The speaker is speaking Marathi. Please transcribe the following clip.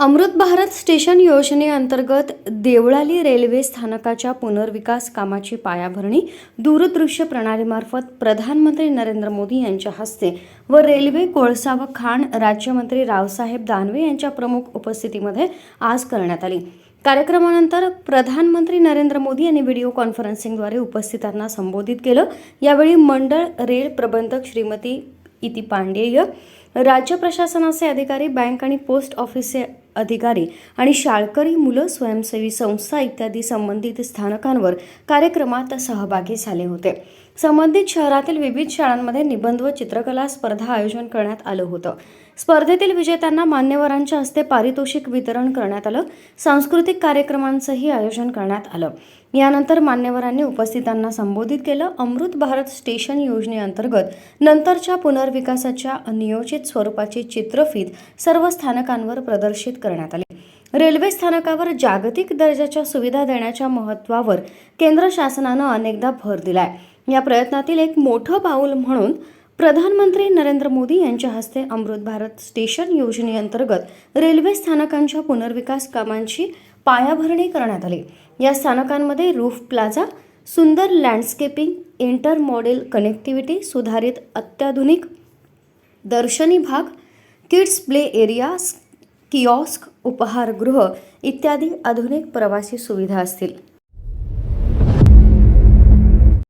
अमृत भारत स्टेशन योजनेअंतर्गत देवळाली रेल्वे स्थानकाच्या पुनर्विकास कामाची पायाभरणी दूरदृश्य प्रणालीमार्फत प्रधानमंत्री नरेंद्र मोदी यांच्या हस्ते व रेल्वे कोळसा व खाण राज्यमंत्री रावसाहेब दानवे यांच्या प्रमुख उपस्थितीमध्ये आज करण्यात आली. कार्यक्रमानंतर प्रधानमंत्री नरेंद्र मोदी यांनी व्हिडिओ कॉन्फरन्सिंगद्वारे उपस्थितांना संबोधित केलं. यावेळी मंडळ रेल प्रबंधक श्रीमती इति पांडेय. राज्य प्रशासनाचे अधिकारी बँक आणि पोस्ट ऑफिसचे अधिकारी आणि शाळकरी मुलं स्वयंसेवी संस्था इत्यादी संबंधित स्थानकांवर कार्यक्रमात सहभागी झाले होते. संबंधित शहरातील विविध शाळांमध्ये निबंध व चित्रकला स्पर्धा आयोजन करण्यात आलं होतं. स्पर्धेतील विजेत्यांना मान्यवरांच्या हस्ते पारितोषिक वितरण करण्यात आलं. सांस्कृतिक कार्यक्रमांचंही आयोजन करण्यात आलं. यानंतर मान्यवरांनी उपस्थितांना संबोधित केलं. अमृत भारत स्टेशन योजनेअंतर्गत नंतरच्या पुनर्विकासाच्या नियोजित स्वरूपाची चित्रफीत सर्व स्थानकांवर प्रदर्शित करण्यात आली. रेल्वे स्थानकावर जागतिक दर्जाच्या सुविधा देण्याच्या महत्त्वावर केंद्र शासनानं अनेकदा भर दिलाय. या प्रयत्नातील एक मोठं पाऊल म्हणून प्रधानमंत्री नरेंद्र मोदी यांच्या हस्ते अमृत भारत स्टेशन योजनेअंतर्गत रेल्वे स्थानकांच्या पुनर्विकास कामांची पायाभरणी करण्यात आली. या स्थानकांमध्ये रूफ प्लाझा सुंदर लँडस्केपिंग इंटर मॉडेल कनेक्टिव्हिटी सुधारित अत्याधुनिक दर्शनी भाग किड्स प्ले एरिया किऑस्क उपहारगृह इत्यादी आधुनिक प्रवासी सुविधा असतील.